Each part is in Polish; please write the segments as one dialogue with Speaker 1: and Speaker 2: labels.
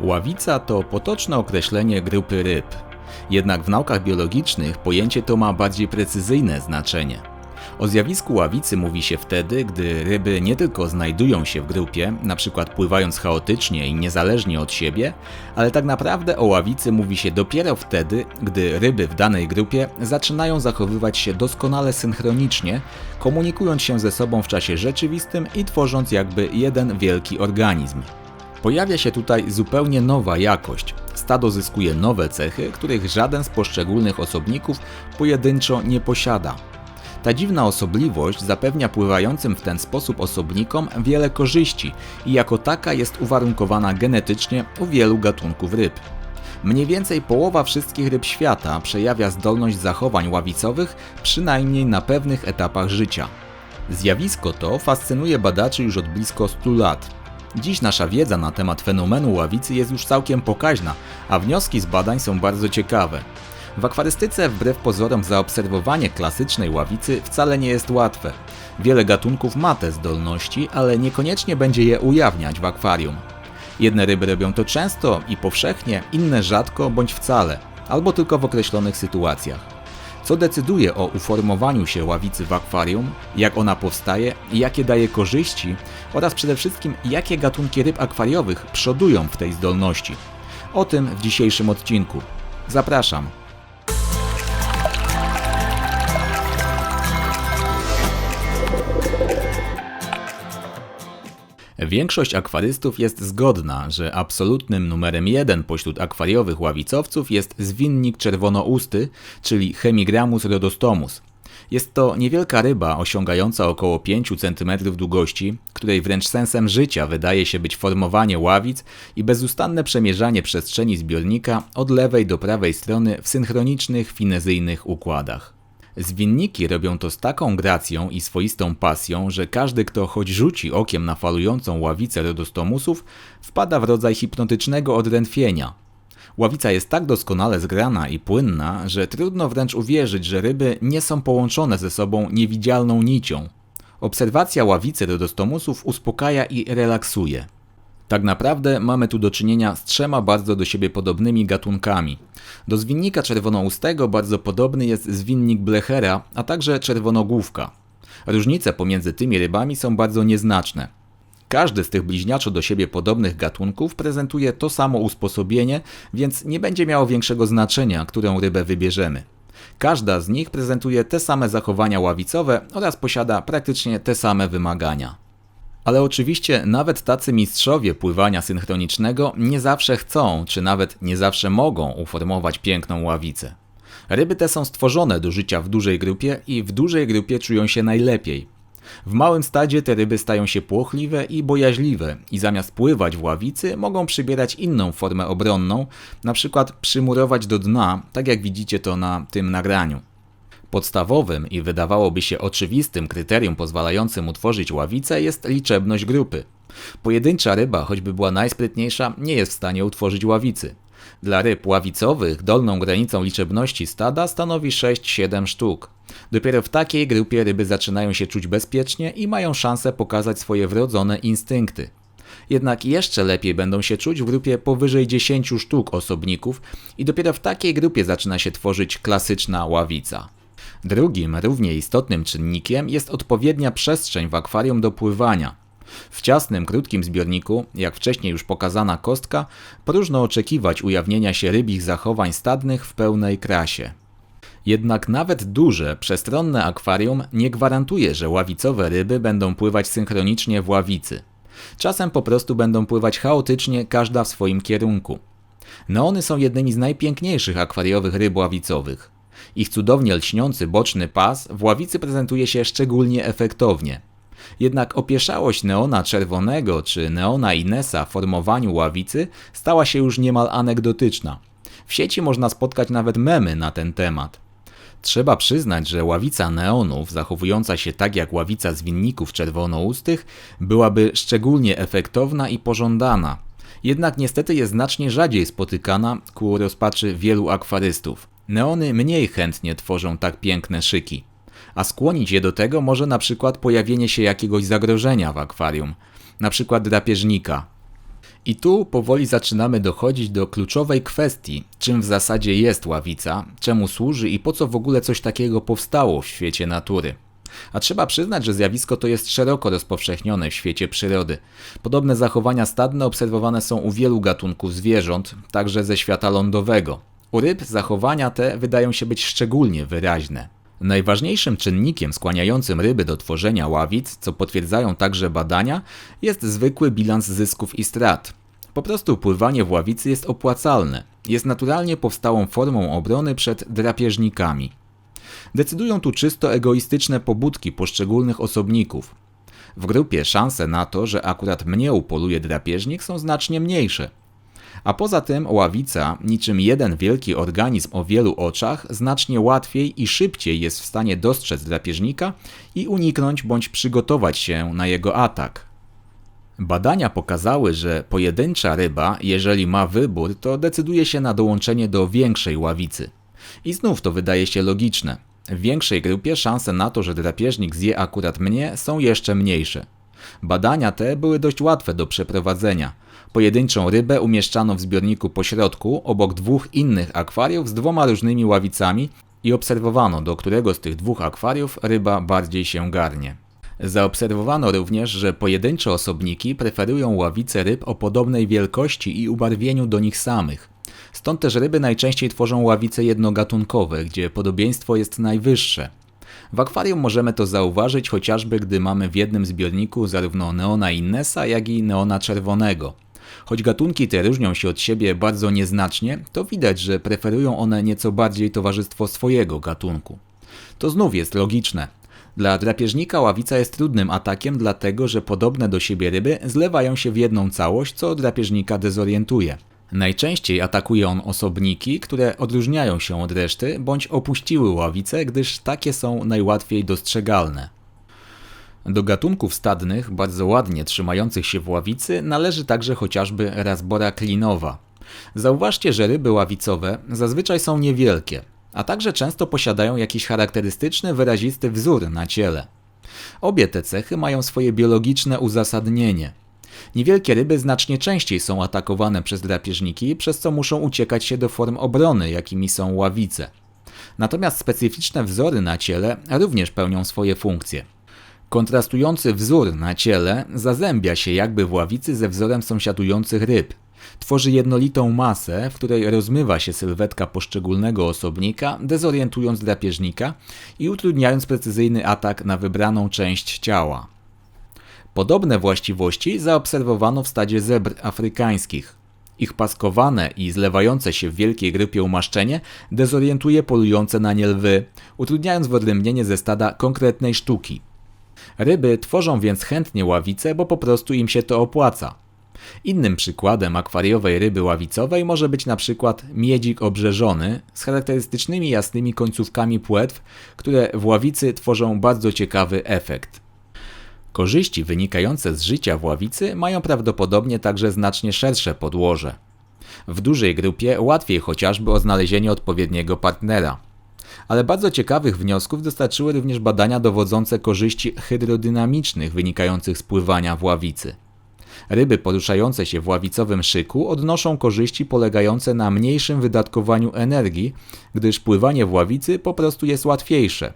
Speaker 1: Ławica to potoczne określenie grupy ryb. Jednak w naukach biologicznych pojęcie to ma bardziej precyzyjne znaczenie. O zjawisku ławicy mówi się wtedy, gdy ryby nie tylko znajdują się w grupie, np. pływając chaotycznie i niezależnie od siebie, ale tak naprawdę o ławicy mówi się dopiero wtedy, gdy ryby w danej grupie zaczynają zachowywać się doskonale synchronicznie, komunikując się ze sobą w czasie rzeczywistym i tworząc jakby jeden wielki organizm. Pojawia się tutaj zupełnie nowa jakość. Stado zyskuje nowe cechy, których żaden z poszczególnych osobników pojedynczo nie posiada. Ta dziwna osobliwość zapewnia pływającym w ten sposób osobnikom wiele korzyści i jako taka jest uwarunkowana genetycznie u wielu gatunków ryb. Mniej więcej połowa wszystkich ryb świata przejawia zdolność zachowań ławicowych przynajmniej na pewnych etapach życia. Zjawisko to fascynuje badaczy już od blisko 100 lat. Dziś nasza wiedza na temat fenomenu ławicy jest już całkiem pokaźna, a wnioski z badań są bardzo ciekawe. W akwarystyce wbrew pozorom zaobserwowanie klasycznej ławicy wcale nie jest łatwe. Wiele gatunków ma te zdolności, ale niekoniecznie będzie je ujawniać w akwarium. Jedne ryby robią to często i powszechnie, inne rzadko bądź wcale, albo tylko w określonych sytuacjach. Co decyduje o uformowaniu się ławicy w akwarium, jak ona powstaje, jakie daje korzyści oraz przede wszystkim jakie gatunki ryb akwariowych przodują w tej zdolności. O tym w dzisiejszym odcinku. Zapraszam. Większość akwarystów jest zgodna, że absolutnym numerem jeden pośród akwariowych ławicowców jest zwinnik czerwonousty, czyli Hemigramus rhodostomus. Jest to niewielka ryba osiągająca około 5 cm długości, której wręcz sensem życia wydaje się być formowanie ławic i bezustanne przemierzanie przestrzeni zbiornika od lewej do prawej strony w synchronicznych, finezyjnych układach. Zwinniki robią to z taką gracją i swoistą pasją, że każdy, kto choć rzuci okiem na falującą ławicę rodostomusów, wpada w rodzaj hipnotycznego odrętwienia. Ławica jest tak doskonale zgrana i płynna, że trudno wręcz uwierzyć, że ryby nie są połączone ze sobą niewidzialną nicią. Obserwacja ławicy rodostomusów uspokaja i relaksuje. Tak naprawdę mamy tu do czynienia z trzema bardzo do siebie podobnymi gatunkami. Do zwinnika czerwonoustego bardzo podobny jest zwinnik blechera, a także czerwonogłówka. Różnice pomiędzy tymi rybami są bardzo nieznaczne. Każdy z tych bliźniaczo do siebie podobnych gatunków prezentuje to samo usposobienie, więc nie będzie miało większego znaczenia, którą rybę wybierzemy. Każda z nich prezentuje te same zachowania ławicowe oraz posiada praktycznie te same wymagania. Ale oczywiście nawet tacy mistrzowie pływania synchronicznego nie zawsze chcą, czy nawet nie zawsze mogą uformować piękną ławicę. Ryby te są stworzone do życia w dużej grupie i w dużej grupie czują się najlepiej. W małym stadzie te ryby stają się płochliwe i bojaźliwe i zamiast pływać w ławicy mogą przybierać inną formę obronną, na przykład przymurować do dna, tak jak widzicie to na tym nagraniu. Podstawowym i wydawałoby się oczywistym kryterium pozwalającym utworzyć ławicę jest liczebność grupy. Pojedyncza ryba, choćby była najsprytniejsza, nie jest w stanie utworzyć ławicy. Dla ryb ławicowych dolną granicą liczebności stada stanowi 6-7 sztuk. Dopiero w takiej grupie ryby zaczynają się czuć bezpiecznie i mają szansę pokazać swoje wrodzone instynkty. Jednak jeszcze lepiej będą się czuć w grupie powyżej 10 sztuk osobników i dopiero w takiej grupie zaczyna się tworzyć klasyczna ławica. Drugim, równie istotnym czynnikiem jest odpowiednia przestrzeń w akwarium do pływania. W ciasnym, krótkim zbiorniku, jak wcześniej już pokazana kostka, próżno oczekiwać ujawnienia się rybich zachowań stadnych w pełnej krasie. Jednak nawet duże, przestronne akwarium nie gwarantuje, że ławicowe ryby będą pływać synchronicznie w ławicy. Czasem po prostu będą pływać chaotycznie, każda w swoim kierunku. Neony są jednymi z najpiękniejszych akwariowych ryb ławicowych. Ich cudownie lśniący boczny pas w ławicy prezentuje się szczególnie efektownie. Jednak opieszałość neona czerwonego czy neona Inesa w formowaniu ławicy stała się już niemal anegdotyczna. W sieci można spotkać nawet memy na ten temat. Trzeba przyznać, że ławica neonów, zachowująca się tak jak ławica zwinników czerwonoustych, byłaby szczególnie efektowna i pożądana. Jednak niestety jest znacznie rzadziej spotykana ku rozpaczy wielu akwarystów. Neony mniej chętnie tworzą tak piękne szyki, a skłonić je do tego może na przykład pojawienie się jakiegoś zagrożenia w akwarium, na przykład drapieżnika. I tu powoli zaczynamy dochodzić do kluczowej kwestii, czym w zasadzie jest ławica, czemu służy i po co w ogóle coś takiego powstało w świecie natury. A trzeba przyznać, że zjawisko to jest szeroko rozpowszechnione w świecie przyrody. Podobne zachowania stadne obserwowane są u wielu gatunków zwierząt, także ze świata lądowego. U ryb zachowania te wydają się być szczególnie wyraźne. Najważniejszym czynnikiem skłaniającym ryby do tworzenia ławic, co potwierdzają także badania, jest zwykły bilans zysków i strat. Po prostu pływanie w ławicy jest opłacalne. Jest naturalnie powstałą formą obrony przed drapieżnikami. Decydują tu czysto egoistyczne pobudki poszczególnych osobników. W grupie szanse na to, że akurat mnie upoluje drapieżnik są znacznie mniejsze. A poza tym ławica, niczym jeden wielki organizm o wielu oczach, znacznie łatwiej i szybciej jest w stanie dostrzec drapieżnika i uniknąć bądź przygotować się na jego atak. Badania pokazały, że pojedyncza ryba, jeżeli ma wybór, to decyduje się na dołączenie do większej ławicy. I znów to wydaje się logiczne. W większej grupie szanse na to, że drapieżnik zje akurat mnie, są jeszcze mniejsze. Badania te były dość łatwe do przeprowadzenia. Pojedynczą rybę umieszczano w zbiorniku pośrodku, obok dwóch innych akwariów z dwoma różnymi ławicami i obserwowano, do którego z tych dwóch akwariów ryba bardziej się garnie. Zaobserwowano również, że pojedyncze osobniki preferują ławice ryb o podobnej wielkości i ubarwieniu do nich samych. Stąd też ryby najczęściej tworzą ławice jednogatunkowe, gdzie podobieństwo jest najwyższe. W akwarium możemy to zauważyć chociażby gdy mamy w jednym zbiorniku zarówno neona innesa, jak i neona czerwonego. Choć gatunki te różnią się od siebie bardzo nieznacznie, to widać, że preferują one nieco bardziej towarzystwo swojego gatunku. To znów jest logiczne. Dla drapieżnika ławica jest trudnym atakiem, dlatego że podobne do siebie ryby zlewają się w jedną całość, co drapieżnika dezorientuje. Najczęściej atakuje on osobniki, które odróżniają się od reszty bądź opuściły ławicę, gdyż takie są najłatwiej dostrzegalne. Do gatunków stadnych, bardzo ładnie trzymających się w ławicy, należy także chociażby razbora klinowa. Zauważcie, że ryby ławicowe zazwyczaj są niewielkie, a także często posiadają jakiś charakterystyczny, wyrazisty wzór na ciele. Obie te cechy mają swoje biologiczne uzasadnienie. Niewielkie ryby znacznie częściej są atakowane przez drapieżniki, przez co muszą uciekać się do form obrony, jakimi są ławice. Natomiast specyficzne wzory na ciele również pełnią swoje funkcje. Kontrastujący wzór na ciele zazębia się jakby w ławicy ze wzorem sąsiadujących ryb. Tworzy jednolitą masę, w której rozmywa się sylwetka poszczególnego osobnika, dezorientując drapieżnika i utrudniając precyzyjny atak na wybraną część ciała. Podobne właściwości zaobserwowano w stadzie zebr afrykańskich. Ich paskowane i zlewające się w wielkiej grupie umaszczenie dezorientuje polujące na nie lwy, utrudniając wyodrębnienie ze stada konkretnej sztuki. Ryby tworzą więc chętnie ławice, bo po prostu im się to opłaca. Innym przykładem akwariowej ryby ławicowej może być na przykład miedzik obrzeżony z charakterystycznymi jasnymi końcówkami płetw, które w ławicy tworzą bardzo ciekawy efekt. Korzyści wynikające z życia w ławicy mają prawdopodobnie także znacznie szersze podłoże. W dużej grupie łatwiej chociażby o znalezienie odpowiedniego partnera. Ale bardzo ciekawych wniosków dostarczyły również badania dowodzące korzyści hydrodynamicznych wynikających z pływania w ławicy. Ryby poruszające się w ławicowym szyku odnoszą korzyści polegające na mniejszym wydatkowaniu energii, gdyż pływanie w ławicy po prostu jest łatwiejsze.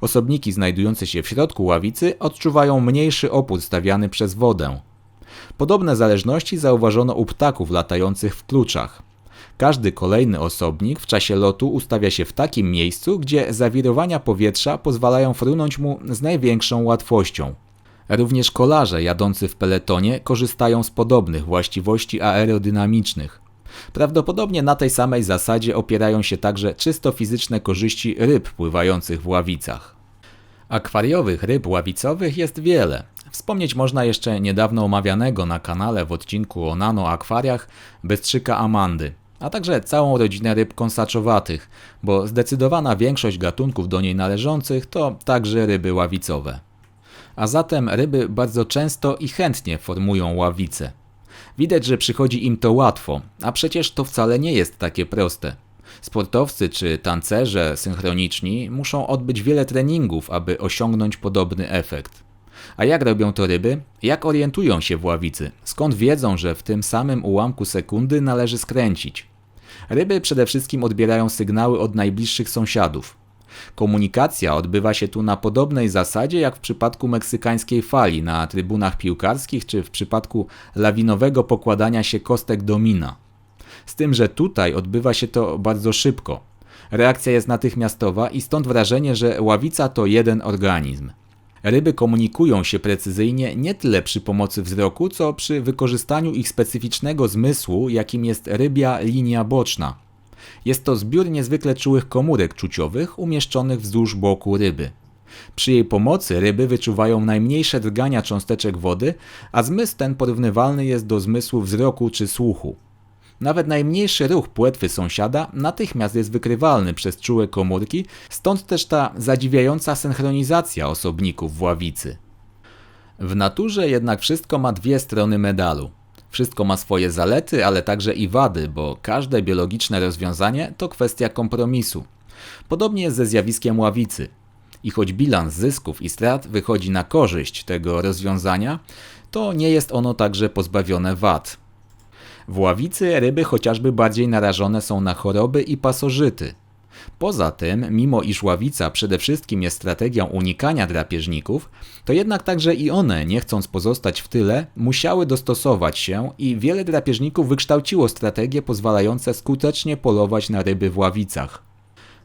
Speaker 1: Osobniki znajdujące się w środku ławicy odczuwają mniejszy opór stawiany przez wodę. Podobne zależności zauważono u ptaków latających w kluczach. Każdy kolejny osobnik w czasie lotu ustawia się w takim miejscu, gdzie zawirowania powietrza pozwalają frunąć mu z największą łatwością. Również kolarze jadący w peletonie korzystają z podobnych właściwości aerodynamicznych. Prawdopodobnie na tej samej zasadzie opierają się także czysto fizyczne korzyści ryb pływających w ławicach. Akwariowych ryb ławicowych jest wiele. Wspomnieć można jeszcze niedawno omawianego na kanale w odcinku o nanoakwariach bystrzyka Amandy, a także całą rodzinę ryb kąsaczowatych, bo zdecydowana większość gatunków do niej należących to także ryby ławicowe. A zatem ryby bardzo często i chętnie formują ławice. Widać, że przychodzi im to łatwo, a przecież to wcale nie jest takie proste. Sportowcy czy tancerze synchroniczni muszą odbyć wiele treningów, aby osiągnąć podobny efekt. A jak robią to ryby? Jak orientują się w ławicy? Skąd wiedzą, że w tym samym ułamku sekundy należy skręcić? Ryby przede wszystkim odbierają sygnały od najbliższych sąsiadów. Komunikacja odbywa się tu na podobnej zasadzie jak w przypadku meksykańskiej fali na trybunach piłkarskich czy w przypadku lawinowego pokładania się kostek domina. Z tym, że tutaj odbywa się to bardzo szybko. Reakcja jest natychmiastowa i stąd wrażenie, że ławica to jeden organizm. Ryby komunikują się precyzyjnie nie tyle przy pomocy wzroku, co przy wykorzystaniu ich specyficznego zmysłu, jakim jest rybia linia boczna. Jest to zbiór niezwykle czułych komórek czuciowych umieszczonych wzdłuż boku ryby. Przy jej pomocy ryby wyczuwają najmniejsze drgania cząsteczek wody, a zmysł ten porównywalny jest do zmysłu wzroku czy słuchu. Nawet najmniejszy ruch płetwy sąsiada natychmiast jest wykrywalny przez czułe komórki, stąd też ta zadziwiająca synchronizacja osobników w ławicy. W naturze jednak wszystko ma dwie strony medalu. Wszystko ma swoje zalety, ale także i wady, bo każde biologiczne rozwiązanie to kwestia kompromisu. Podobnie jest ze zjawiskiem ławicy. I choć bilans zysków i strat wychodzi na korzyść tego rozwiązania, to nie jest ono także pozbawione wad. W ławicy ryby chociażby bardziej narażone są na choroby i pasożyty. Poza tym, mimo iż ławica przede wszystkim jest strategią unikania drapieżników, to jednak także i one, nie chcąc pozostać w tyle, musiały dostosować się i wiele drapieżników wykształciło strategie pozwalające skutecznie polować na ryby w ławicach.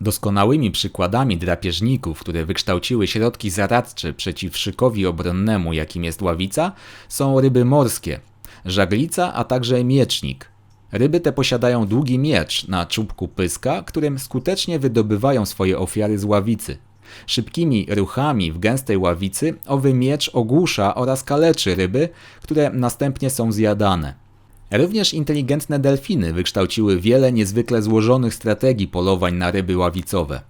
Speaker 1: Doskonałymi przykładami drapieżników, które wykształciły środki zaradcze przeciw szykowi obronnemu, jakim jest ławica, są ryby morskie, żaglica, a także miecznik. Ryby te posiadają długi miecz na czubku pyska, którym skutecznie wydobywają swoje ofiary z ławicy. Szybkimi ruchami w gęstej ławicy owy miecz ogłusza oraz kaleczy ryby, które następnie są zjadane. Również inteligentne delfiny wykształciły wiele niezwykle złożonych strategii polowań na ryby ławicowe.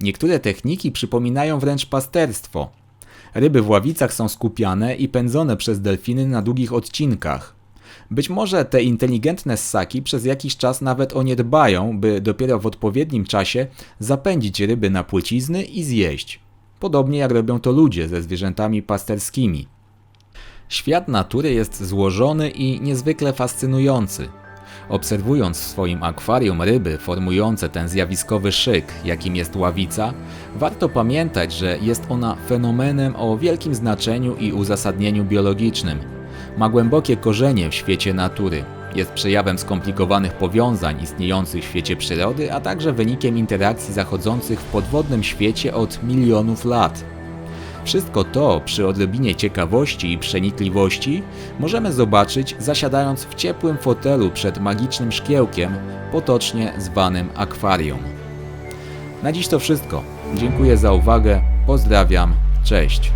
Speaker 1: Niektóre techniki przypominają wręcz pasterstwo. Ryby w ławicach są skupiane i pędzone przez delfiny na długich odcinkach. Być może te inteligentne ssaki przez jakiś czas nawet o nie dbają, by dopiero w odpowiednim czasie zapędzić ryby na płycizny i zjeść. Podobnie jak robią to ludzie ze zwierzętami pasterskimi. Świat natury jest złożony i niezwykle fascynujący. Obserwując w swoim akwarium ryby formujące ten zjawiskowy szyk, jakim jest ławica, warto pamiętać, że jest ona fenomenem o wielkim znaczeniu i uzasadnieniu biologicznym. Ma głębokie korzenie w świecie natury. Jest przejawem skomplikowanych powiązań istniejących w świecie przyrody, a także wynikiem interakcji zachodzących w podwodnym świecie od milionów lat. Wszystko to przy odrobinie ciekawości i przenikliwości możemy zobaczyć zasiadając w ciepłym fotelu przed magicznym szkiełkiem, potocznie zwanym akwarium. Na dziś to wszystko. Dziękuję za uwagę, pozdrawiam, cześć.